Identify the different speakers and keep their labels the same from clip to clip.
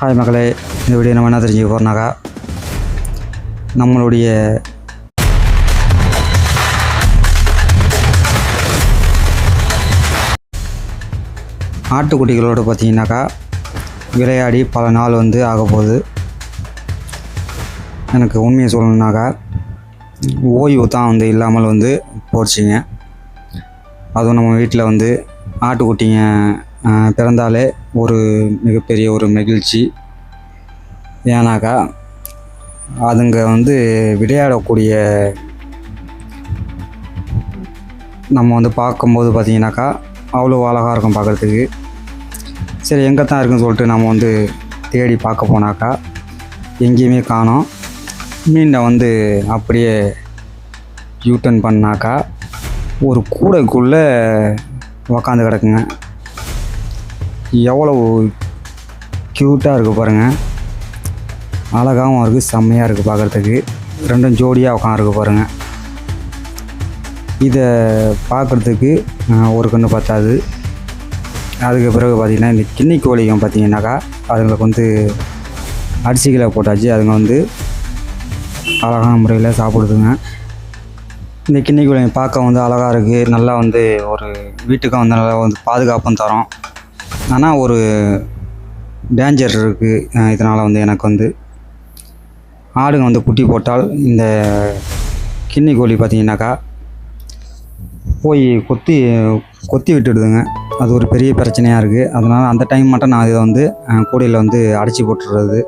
Speaker 1: Hi மக்களே இந்த video நம்ம என்ன தெரிஞ்சுக்க போகிறோம்னாக்கா நம்மளுடைய ஆட்டுக்குட்டிகளோடு பார்த்தீங்கன்னாக்கா விளையாடி பல நாள் வந்து ஆக போகுது. எனக்கு உண்மையை சொல்லணுன்னாக்கா ஓய்வு தான் வந்து இல்லாமல் வந்து போச்சுங்க. அதுவும் நம்ம வீட்டில் வந்து ஆட்டுக்குட்டிங்க பிறந்தாலே ஒரு மிகப்பெரிய ஒரு மகிழ்ச்சி. ஏன்னாக்கா அதுங்க வந்து விளையாடக்கூடிய நம்ம வந்து பார்க்கும்போது பார்த்தீங்கன்னாக்கா அவ்வளோ அழகாக இருக்கும் பார்க்குறதுக்கு. சரி எங்கே தான் இருக்குன்னு சொல்லிட்டு நம்ம வந்து தேடி பார்க்க போனாக்கா எங்கேயுமே காணோம். மீனை வந்து அப்படியே யூட்டன் பண்ணாக்கா ஒரு கூடைக்குள்ளே உக்காந்து கிடக்குங்க. எவ்வளோ க்யூட்டாக இருக்குது பாருங்கள் அழகாகவும் இருக்குது செம்மையாக இருக்குது பார்க்குறதுக்கு ரெண்டும் ஜோடியாக உட்காந்துருக்கு பாருங்கள் இதை பார்க்குறதுக்கு ஒரு கண்ணு பத்தாது. அதுக்கு பிறகு பார்த்திங்கன்னா இந்த கிண்ணி கோழிங்க பார்த்தீங்கன்னாக்கா அதுங்களுக்கு வந்து அரிசிகளை போட்டாச்சு. அதுங்க வந்து அழகான முறையில் சாப்பிடுதுங்க. இந்த கிண்ணி கோழிங்க பார்க்க வந்து அழகாக இருக்குது நல்லா வந்து ஒரு வீட்டுக்கும் வந்து நல்லா வந்து பாதுகாப்பும் தரும். ஆனால் ஒரு டேஞ்சர் இருக்குது இதனால் வந்து எனக்கு வந்து ஆடுங்க வந்து குட்டி போட்டால் இந்த கிண்ணி கோழி பார்த்தீங்கன்னாக்கா போய் கொத்தி கொத்தி விட்டுடுதுங்க. அது ஒரு பெரிய பிரச்சனையாக இருக்குது அதனால் அந்த டைம் மட்டும் நான் இதை வந்து கூடையில் வந்து அடைச்சி போட்டுடுறது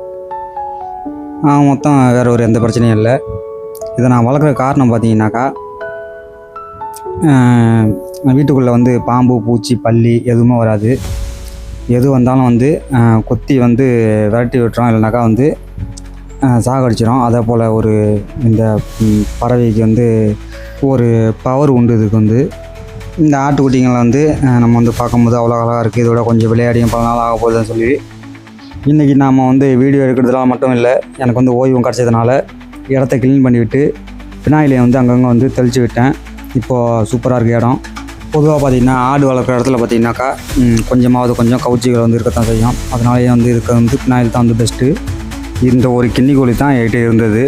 Speaker 1: மொத்தம் வேறு ஒரு எந்த பிரச்சனையும் இல்லை. இதை நான் வளர்க்குற காரணம் பார்த்தீங்கன்னாக்கா வீட்டுக்குள்ளே வந்து பாம்பு பூச்சி பல்லி எதுவுமே வராது. எது வந்தாலும் வந்து கொத்தி வந்து விரட்டி விட்டுறோம் இல்லைனாக்கா வந்து சாகடிச்சிடும் அதே போல் ஒரு இந்த பறவைக்கு வந்து ஒரு பவர் உண்டு இதுக்கு வந்து. இந்த ஆட்டுக்குட்டிங்களை வந்து நம்ம வந்து பார்க்கும்போது அவ்வளோ அழகாக இருக்குது இதோட கொஞ்சம் விளையாடியும் பல நாள் ஆக போகுதுன்னு சொல்லி. இன்றைக்கி நாம் வந்து வீடியோ எடுக்கிறதுலாம் மட்டும் இல்லை. எனக்கு வந்து ஓய்வும் கிடச்சதுனால இடத்த க்ளீன் பண்ணிவிட்டு பினாயிலையை வந்து அங்கங்கே வந்து தெளித்து விட்டேன். இப்போது சூப்பராக இருக்குது இடம். பொதுவாக பார்த்திங்கன்னா ஆடு வளர்க்குற இடத்துல பார்த்தீங்கன்னாக்கா கொஞ்சமாவது கொஞ்சம் கவுச்சிகள் வந்து இருக்கத்தான் செய்யும். அதனாலேயே வந்து இருக்க வந்து பினாயில் தான் வந்து பெஸ்ட்டு இந்த ஒரு கிண்ணி கோழி தான் என்கிட்ட இருந்தது.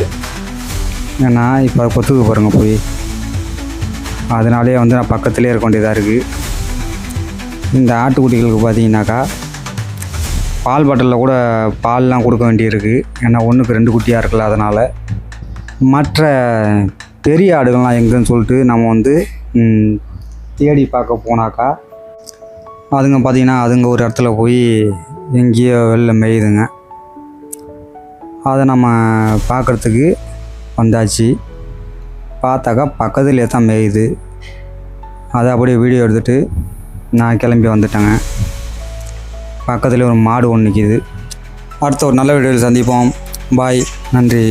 Speaker 1: ஏன்னா இப்போ கொத்துக்கு பாருங்கள் போய் அதனாலே வந்து நான் பக்கத்துலேயே இருக்க வேண்டியதாக இருக்குது இந்த ஆட்டுக்குட்டிகளுக்கு பார்த்தீங்கன்னாக்கா பால் பாட்டிலில் கூட பால்லாம் கொடுக்க வேண்டியிருக்கு. ஏன்னா ஒன்றுக்கு ரெண்டு குட்டியாக இருக்குல்ல அதனால். மற்ற பெரிய ஆடுகள்லாம் எங்கேன்னு சொல்லிட்டு நம்ம வந்து தேடி பார்க்க போனாக்கா அதுங்க பார்த்தீங்கன்னா அதுங்க ஒரு இடத்துல போய் எங்கேயோ வெளில மேயுதுங்க. அதை நம்ம பார்க்குறதுக்கு வந்தாச்சு. பார்த்தாக்கா பக்கத்துலேயே தான் மேயுது. அதை அப்படியே வீடியோ எடுத்துகிட்டு நான் கிளம்பி வந்துட்டேங்க. பக்கத்தில் ஒரு மாடு ஒன்று நிற்கிது அடுத்த ஒரு நல்ல வீடியோவில் சந்திப்போம். பாய் நன்றி.